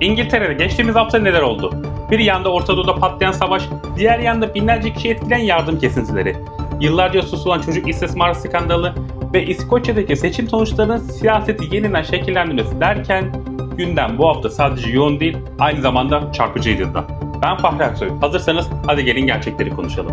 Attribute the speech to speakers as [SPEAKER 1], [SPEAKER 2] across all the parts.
[SPEAKER 1] İngiltere'de geçtiğimiz hafta neler oldu? Bir yanda Orta Doğu'da patlayan savaş, diğer yanda binlerce kişi etkileyen yardım kesintileri. Yıllarca susulan çocuk istismarı skandalı ve İskoçya'daki seçim sonuçlarının siyaseti yeniden şekillendirmesi derken gündem bu hafta sadece yoğun değil aynı zamanda çarpıcıydı da. Ben Fahri Aksoy. Hazırsanız hadi gelin gerçekleri konuşalım.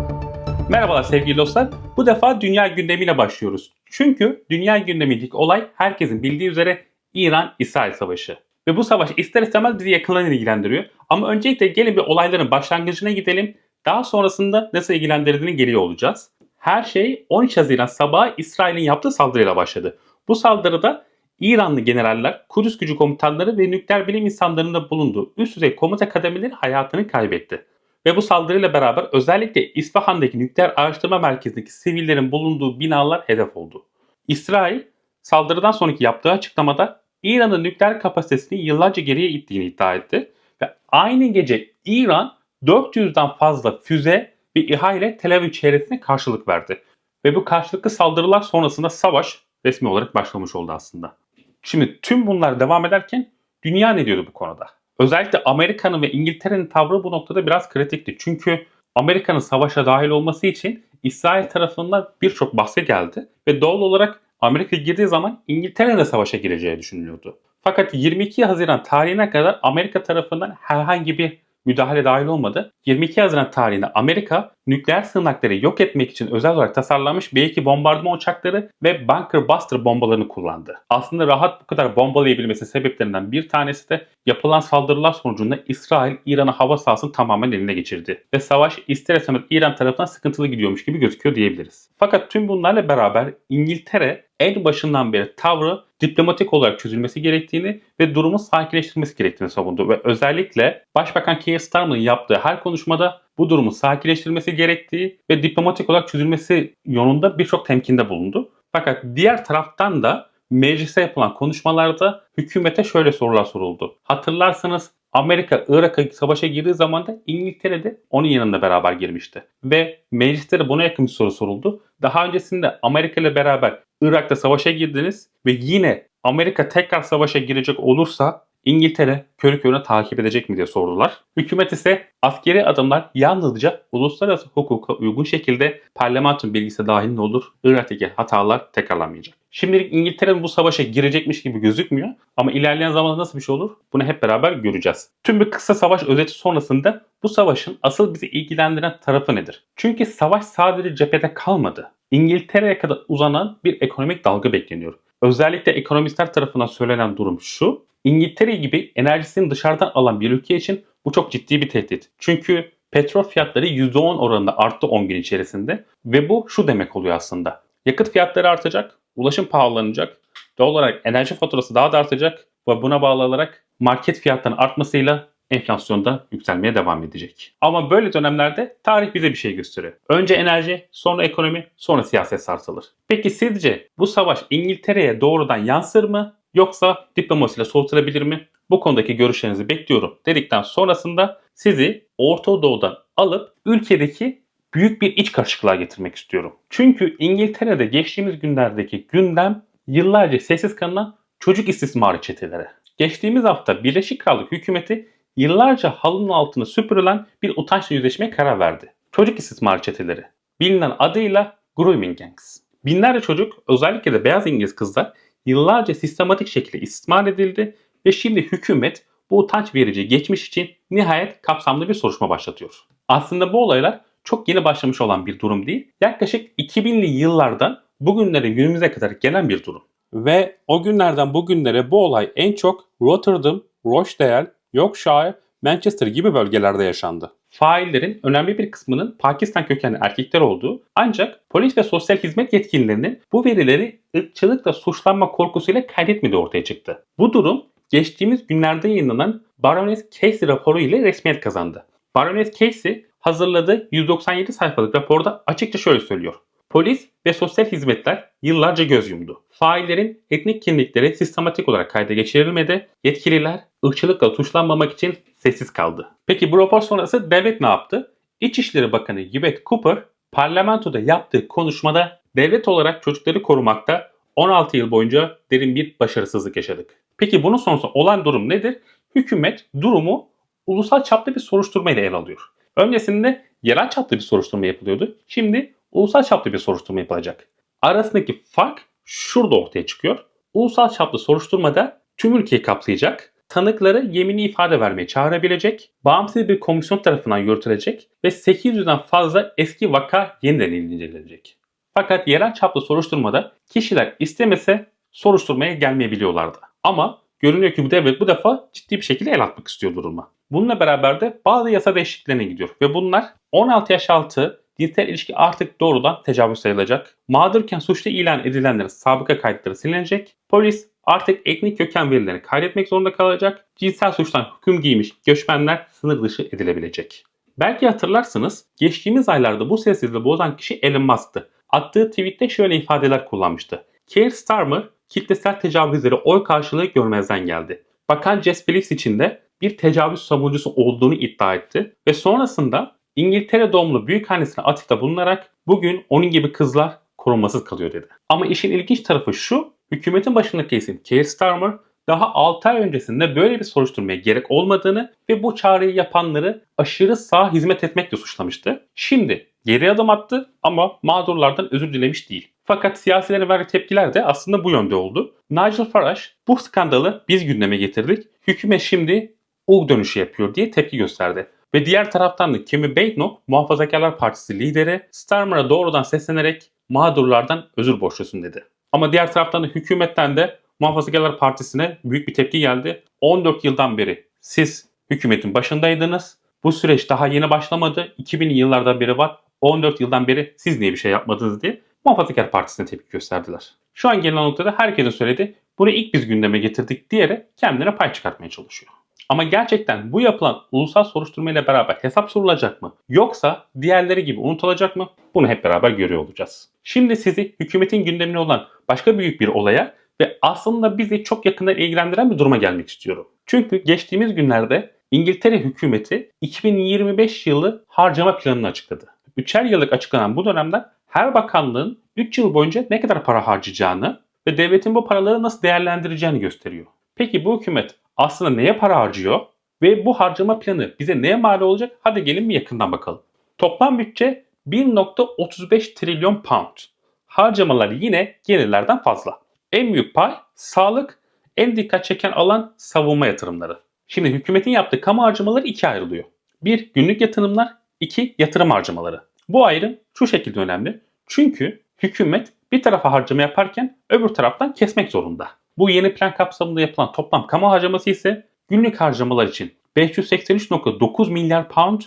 [SPEAKER 1] Merhabalar sevgili dostlar. Bu defa dünya gündemiyle başlıyoruz. Çünkü dünya gündemindeki olay herkesin bildiği üzere İran-İsrail savaşı. Ve bu savaş ister istemez bizi yakından ilgilendiriyor. Ama öncelikle gelin bir olayların başlangıcına gidelim. Daha sonrasında nasıl ilgilendirdiğini geliyor olacağız. Her şey 13 Haziran sabahı İsrail'in yaptığı saldırıyla başladı. Bu saldırıda İranlı generaller, Kudüs gücü komutanları ve nükleer bilim insanlarının da bulunduğu üst düzey komuta kademeleri hayatını kaybetti. Ve bu saldırıyla beraber özellikle İsfahan'daki nükleer araştırma merkezindeki sivillerin bulunduğu binalar hedef oldu. İsrail saldırıdan sonraki yaptığı açıklamada İran'ın nükleer kapasitesini yıllarca geriye ittiğini iddia etti. Ve aynı gece İran 400'den fazla füze ve İHA ile Tel Aviv çevresine karşılık verdi. Ve bu karşılıklı saldırılar sonrasında savaş resmi olarak başlamış oldu aslında. Şimdi tüm bunlar devam ederken dünya ne diyordu bu konuda? Özellikle Amerika'nın ve İngiltere'nin tavrı bu noktada biraz kritikti. Çünkü Amerika'nın savaşa dahil olması için İsrail tarafından birçok bahse geldi ve doğal olarak Amerika girdiği zaman İngiltere de savaşa gireceği düşünülüyordu. Fakat 22 Haziran tarihine kadar Amerika tarafından herhangi bir müdahale dahil olmadı. 22 Haziran tarihinde Amerika nükleer sığınakları yok etmek için özel olarak tasarlanmış B-2 bombardıman uçakları ve bunker buster bombalarını kullandı. Aslında rahat bu kadar bombalayabilmesi sebeplerinden bir tanesi de yapılan saldırılar sonucunda İsrail İran'a hava sahasını tamamen eline geçirdi. Ve savaş ister istemez İran tarafından sıkıntılı gidiyormuş gibi gözüküyor diyebiliriz. Fakat tüm bunlarla beraber İngiltere en başından beri tavrı diplomatik olarak çözülmesi gerektiğini ve durumu sakinleştirmesi gerektiğini savundu. Ve özellikle Başbakan Keir Starmer'ın yaptığı her konuşmada bu durumu sakinleştirmesi gerektiği ve diplomatik olarak çözülmesi yolunda birçok temkinde bulundu. Fakat diğer taraftan da meclise yapılan konuşmalarda hükümete şöyle sorular soruldu. Hatırlarsanız Amerika Irak'a savaşa girdiği zaman da İngiltere de onun yanında beraber girmişti. Ve mecliste buna yakın bir soru soruldu. Daha öncesinde Amerika ile beraber Irak'ta savaşa girdiniz ve yine Amerika tekrar savaşa girecek olursa İngiltere körü körüne takip edecek mi diye sordular. Hükümet ise askeri adımlar yalnızca uluslararası hukuka uygun şekilde parlamentonun bilgisi dahilinde olur. Irak'taki hatalar tekrarlanmayacak. Şimdilik İngiltere'nin bu savaşa girecekmiş gibi gözükmüyor ama ilerleyen zamanda nasıl bir şey olur bunu hep beraber göreceğiz. Tüm bir kısa savaş özeti sonrasında bu savaşın asıl bizi ilgilendiren tarafı nedir? Çünkü savaş sadece cephede kalmadı. İngiltere'ye kadar uzanan bir ekonomik dalga bekleniyor. Özellikle ekonomistler tarafından söylenen durum şu. İngiltere gibi enerjisini dışarıdan alan bir ülke için bu çok ciddi bir tehdit. Çünkü petrol fiyatları %10 oranında arttı 10 gün içerisinde ve bu şu demek oluyor aslında. Yakıt fiyatları artacak, ulaşım pahalanacak, doğal olarak enerji faturası daha da artacak ve buna bağlı olarak market fiyatlarının artmasıyla enflasyon da yükselmeye devam edecek. Ama böyle dönemlerde tarih bize bir şey gösteriyor. Önce enerji, sonra ekonomi, sonra siyaset sarsılır. Peki sizce bu savaş İngiltere'ye doğrudan yansır mı yoksa diplomasiyle soğutulabilir mi? Bu konudaki görüşlerinizi bekliyorum dedikten sonrasında sizi Orta Doğu'dan alıp ülkedeki büyük bir iç karışıklığa getirmek istiyorum. Çünkü İngiltere'de geçtiğimiz günlerdeki gündem yıllarca sessiz kalan çocuk istismarı çeteleri. Geçtiğimiz hafta Birleşik Krallık hükümeti yıllarca halının altına süpürülen bir utançla yüzleşmeye karar verdi. Çocuk istismarı çeteleri. Bilinen adıyla Grooming Gangs. Binlerce çocuk özellikle de beyaz İngiliz kızlar yıllarca sistematik şekilde istismar edildi ve şimdi hükümet bu utanç verici geçmiş için nihayet kapsamlı bir soruşturma başlatıyor. Aslında bu olaylar çok yeni başlamış olan bir durum değil. Yaklaşık 2000'li yıllardan bugünlere günümüze kadar gelen bir durum. Ve o günlerden bugünlere bu olay en çok Rotterdam, Rochdale, Yorkshire, Manchester gibi bölgelerde yaşandı. Faillerin önemli bir kısmının Pakistan kökenli erkekler olduğu ancak polis ve sosyal hizmet yetkililerinin bu verileri ırkçılıkla suçlanma korkusuyla kaydetmediği ortaya çıktı. Bu durum geçtiğimiz günlerde yayınlanan Baroness Casey raporu ile resmiyet kazandı. Baroness Casey hazırladığı 197 sayfalık raporda açıkça şöyle söylüyor. Polis ve sosyal hizmetler yıllarca göz yumdu. Faillerin etnik kimlikleri sistematik olarak kayda geçirilmedi. Yetkililer ırkçılıkla suçlanmamak için sessiz kaldı. Peki bu rapor sonrası devlet ne yaptı? İçişleri Bakanı Yvette Cooper parlamentoda yaptığı konuşmada devlet olarak çocukları korumakta 16 yıl boyunca derin bir başarısızlık yaşadık. Peki bunun sonrasında olan durum nedir? hükümet durumu ulusal çapta bir soruşturma ile ele alıyor. Öncesinde yerel çapta bir soruşturma yapılıyordu. Şimdi ulusal çapta bir soruşturma yapılacak. Arasındaki fark şurada ortaya çıkıyor. Ulusal çaplı soruşturmada tüm ülkeyi kapsayacak, tanıkları yemini ifade vermeye çağırabilecek, bağımsız bir komisyon tarafından yürütülecek ve 800'den fazla eski vaka yeniden incelenecek. Fakat yerel çaplı soruşturmada kişiler istemese soruşturmaya gelmeyebiliyorlardı. Ama görünüyor ki bu devlet bu defa ciddi bir şekilde el atmak istiyor duruma. Bununla beraber de bazı yasa değişikliklerine gidiyor ve bunlar 16 yaş altı cinsel ilişki artık doğrudan tecavüz sayılacak. Mağdurken suçlu ilan edilenlerin sabıka kayıtları silinecek. Polis artık etnik köken verilerini kaydetmek zorunda kalacak. Cinsel suçtan hüküm giymiş göçmenler sınır dışı edilebilecek. Belki hatırlarsınız geçtiğimiz aylarda bu sessizliği bozan kişi Elon Musk'tı. Attığı tweette şöyle ifadeler kullanmıştı. Keir Starmer kitlesel tecavüzleri oy karşılığı görmezden geldi. Bakan Jess Phillips için de bir tecavüz savunucusu olduğunu iddia etti ve sonrasında İngiltere doğumlu büyük annesine atıfta bulunarak bugün onun gibi kızlar korunmasız kalıyor dedi. Ama işin ilginç tarafı şu, hükümetin başındaki isim Keir Starmer daha 6 ay öncesinde böyle bir soruşturmaya gerek olmadığını ve bu çağrıyı yapanları aşırı sağ hizmet etmekle suçlamıştı. Şimdi geri adım attı ama mağdurlardan özür dilemiş değil. Fakat siyasilerin verdiği tepkiler de aslında bu yönde oldu. Nigel Farage bu skandalı biz gündeme getirdik. Hükümet şimdi U dönüşü yapıyor diye tepki gösterdi. Ve diğer taraftan da Kimi Beitno, Muhafazakarlar Partisi lideri Starmer'a doğrudan seslenerek mağdurlardan özür borçlusun dedi. Ama diğer taraftan da hükümetten de Muhafazakarlar Partisi'ne büyük bir tepki geldi. 14 yıldan beri siz hükümetin başındaydınız. Bu süreç daha yeni başlamadı. 2000'li yıllardan beri var. 14 yıldan beri siz niye bir şey yapmadınız diye Muhafazakar Partisi'ne tepki gösterdiler. Şu an gelinen noktada herkesin söyledi bunu ilk biz gündeme getirdik diyerek kendine pay çıkartmaya çalışıyor. Ama gerçekten bu yapılan ulusal soruşturma ile beraber hesap sorulacak mı? Yoksa diğerleri gibi unutulacak mı? Bunu hep beraber görüyor olacağız. Şimdi sizi hükümetin gündemine olan başka büyük bir olaya ve aslında bizi çok yakından ilgilendiren bir duruma gelmek istiyorum. Çünkü geçtiğimiz günlerde İngiltere hükümeti 2025 yılı harcama planını açıkladı. Üçer yıllık açıklanan bu dönemde her bakanlığın 3 yıl boyunca ne kadar para harcayacağını ve devletin bu paraları nasıl değerlendireceğini gösteriyor. Peki bu hükümet aslında neye para harcıyor ve bu harcama planı bize neye mal olacak? Hadi gelin bir yakından bakalım. Toplam bütçe 1.35 trilyon pound. Harcamalar yine gelirlerden fazla. En büyük pay sağlık, en dikkat çeken alan savunma yatırımları. Şimdi hükümetin yaptığı kamu harcamaları ikiye ayrılıyor. Bir günlük yatırımlar, iki yatırım harcamaları. Bu ayrım şu şekilde önemli. Çünkü hükümet bir tarafa harcama yaparken öbür taraftan kesmek zorunda. Bu yeni plan kapsamında yapılan toplam kamu harcaması ise günlük harcamalar için 583.9 milyar pound,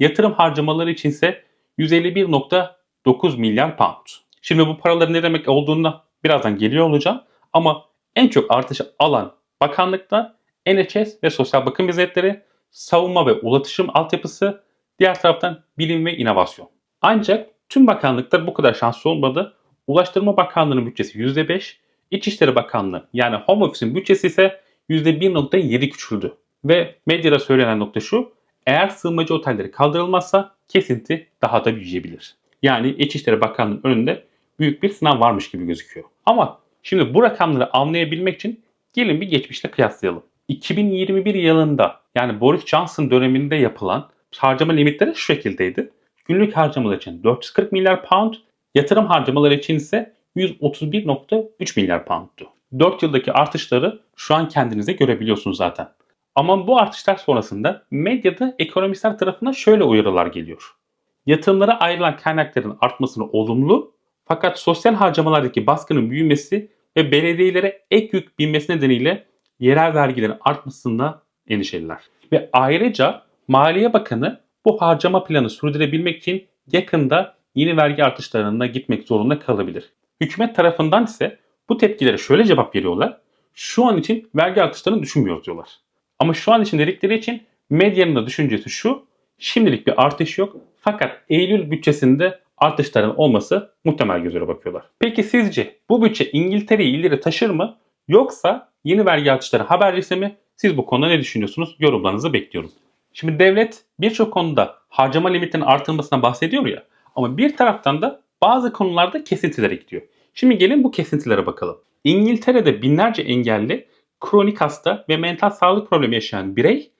[SPEAKER 1] yatırım harcamaları için ise 151.9 milyar pound. Şimdi bu paraların ne demek olduğunu birazdan geliyor olacağım ama en çok artışı alan bakanlıklar NHS ve sosyal bakım hizmetleri, savunma ve ulaşım altyapısı, diğer taraftan bilim ve inovasyon. Ancak tüm bakanlıklar bu kadar şanslı olmadı. Ulaştırma Bakanlığı'nın bütçesi %5, İçişleri Bakanlığı yani Home Office'in bütçesi ise %1.7 küçüldü. Ve medyada söylenen nokta şu, eğer sığınmacı otelleri kaldırılmazsa kesinti daha da büyüyebilir. Yani İçişleri Bakanlığı'nın önünde büyük bir sınav varmış gibi gözüküyor. Ama şimdi bu rakamları anlayabilmek için gelin bir geçmişle kıyaslayalım. 2021 yılında yani Boris Johnson döneminde yapılan harcama limitleri şu şekildeydi. Günlük harcamalar için 440 milyar pound, yatırım harcamaları için ise 131.3 milyar pound'tu. 4 yıldaki artışları şu an kendinize görebiliyorsunuz zaten. Ama bu artışlar sonrasında medyada ekonomistler tarafından şöyle uyarılar geliyor. Yatırımlara ayrılan kaynakların artmasını olumlu fakat sosyal harcamalardaki baskının büyümesi ve belediyelere ek yük binmesi nedeniyle yerel vergilerin artmasında endişeliler. Ve ayrıca Maliye Bakanı bu harcama planı sürdürebilmek için yakında yeni vergi artışlarına gitmek zorunda kalabilir. Hükümet tarafından ise bu tepkilere şöyle cevap veriyorlar. Şu an için vergi artışlarını düşünmüyoruz diyorlar. Ama şu an için dedikleri için medyanın da düşüncesi şu. Şimdilik bir artış yok. Fakat Eylül bütçesinde artışların olması muhtemel gözüyle bakıyorlar. Peki sizce bu bütçe İngiltere'yi ileri taşır mı? Yoksa yeni vergi artışları habercisi mi? Siz bu konuda ne düşünüyorsunuz? Yorumlarınızı bekliyorum. Şimdi devlet birçok konuda harcama limitinin artırılmasına bahsediyor ya. Ama bir taraftan da bazı konularda kesintilere gidiyor. Şimdi gelin bu kesintilere bakalım. İngiltere'de binlerce engelli kronik hasta ve mental sağlık problemi yaşayan birey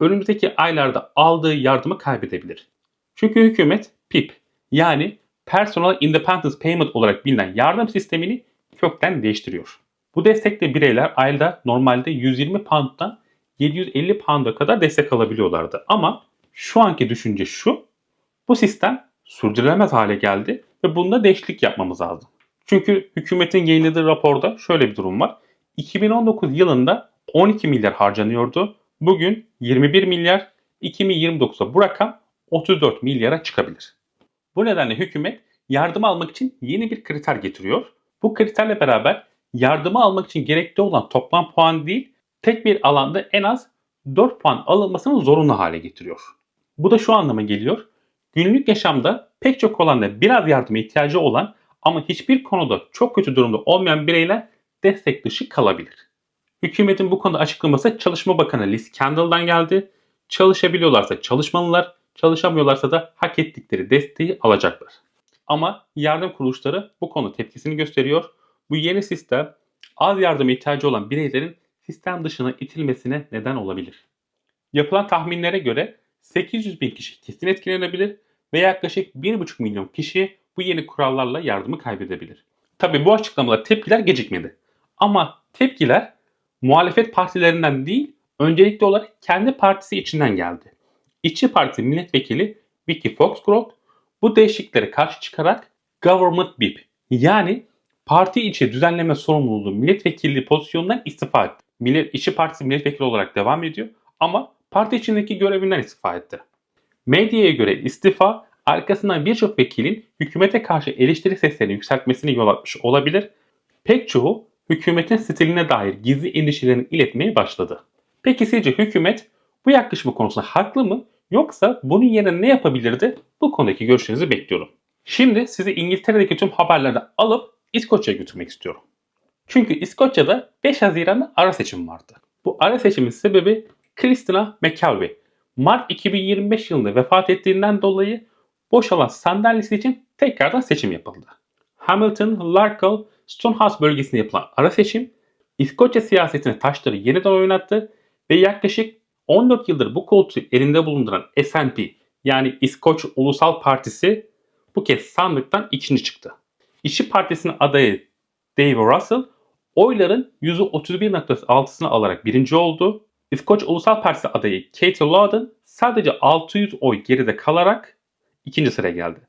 [SPEAKER 1] önümüzdeki aylarda aldığı yardımı kaybedebilir. Çünkü hükümet PIP yani Personal Independence Payment olarak bilinen yardım sistemini kökten değiştiriyor. Bu destekle bireyler ayda normalde 120 pound'dan 750 pound'a kadar destek alabiliyorlardı. Ama şu anki düşünce şu, bu sistem sürdürülemez hale geldi ve bunda değişiklik yapmamız lazım. Çünkü hükümetin yayınladığı raporda şöyle bir durum var. 2019 yılında 12 milyar harcanıyordu. Bugün 21 milyar, 2029'da bu rakam 34 milyara çıkabilir. Bu nedenle hükümet yardım almak için yeni bir kriter getiriyor. Bu kriterle beraber yardımı almak için gerekli olan toplam puan değil, tek bir alanda en az 4 puan alınmasını zorunlu hale getiriyor. Bu da şu anlama geliyor. Günlük yaşamda pek çok alanda biraz yardıma ihtiyacı olan ama hiçbir konuda çok kötü durumda olmayan bireyler destek dışı kalabilir. Hükümetin bu konuda açıklaması Çalışma Bakanı Liz Kendall'dan geldi. Çalışabiliyorlarsa çalışmalılar, çalışamıyorlarsa da hak ettikleri desteği alacaklar. Ama yardım kuruluşları bu konu tepkisini gösteriyor. Bu yeni sistem az yardıma ihtiyacı olan bireylerin sistem dışına itilmesine neden olabilir. Yapılan tahminlere göre 800 bin kişi kesin etkilenebilir ve yaklaşık 1,5 milyon kişi bu yeni kurallarla yardımı kaybedebilir. Tabi bu açıklamalar tepkiler gecikmedi. Ama tepkiler muhalefet partilerinden değil, öncelikli olarak kendi partisi içinden geldi. İşçi Parti milletvekili Vicky Foxcroft bu değişikliklere karşı çıkarak Government BIP yani parti içi düzenleme sorumluluğu milletvekilliği pozisyonundan istifa etti. Millet, İşçi Partisi milletvekili olarak devam ediyor ama parti içindeki görevinden istifa etti. Medyaya göre istifa arkasından birçok vekilin hükümete karşı eleştiri seslerini yükseltmesini yol açmış olabilir. Pek çoğu hükümetin stiline dair gizli endişelerini iletmeye başladı. Peki sizce hükümet bu yaklaşımı konusunda haklı mı yoksa bunun yerine ne yapabilirdi? Bu konudaki görüşlerinizi bekliyorum. Şimdi sizi İngiltere'deki tüm haberleri alıp İskoçya'ya götürmek istiyorum. Çünkü İskoçya'da 5 Haziran'da ara seçim vardı. Bu ara seçimin sebebi Christina McKelvey. Mart 2025 yılında vefat ettiğinden dolayı boşalan sandalyesi için tekrardan seçim yapıldı. Hamilton, Larkhill, Stonehouse bölgesinde yapılan ara seçim İskoçya siyasetine taşları yeniden oynattı ve yaklaşık 14 yıldır bu koltuğu elinde bulunduran SNP yani İskoç Ulusal Partisi bu kez sandıktan ikinci çıktı. İşçi Partisi'nin adayı Dave Russell oyların %31.6'sını alarak birinci oldu. İskoç Ulusal Partisi adayı Katie Lawden sadece 600 oy geride kalarak ikinci sıraya geldi.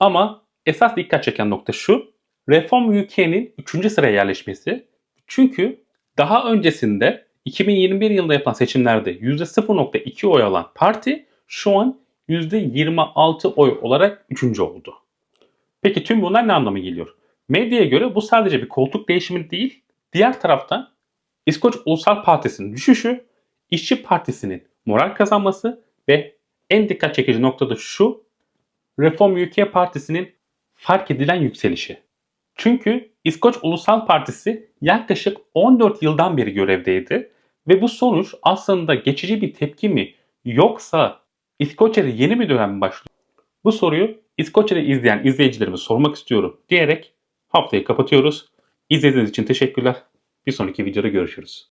[SPEAKER 1] Ama esas dikkat çeken nokta şu. Reform UK'nin 3. sıraya yerleşmesi. Çünkü daha öncesinde 2021 yılında yapılan seçimlerde %0.2 oy alan parti şu an %26 oy olarak 3. oldu. Peki tüm bunlar ne anlama geliyor? Medyaya göre bu sadece bir koltuk değişimi değil, diğer taraftan İskoç Ulusal Partisi'nin düşüşü, İşçi Partisi'nin moral kazanması ve en dikkat çekici nokta da şu, Reform UK Partisi'nin fark edilen yükselişi. Çünkü İskoç Ulusal Partisi yaklaşık 14 yıldan beri görevdeydi ve bu sonuç aslında geçici bir tepki mi yoksa İskoçya'da yeni bir dönem başlıyor? Bu soruyu İskoçya'da izleyen izleyicilerime sormak istiyorum diyerek haftayı kapatıyoruz. İzlediğiniz için teşekkürler. Bir sonraki videoda görüşürüz.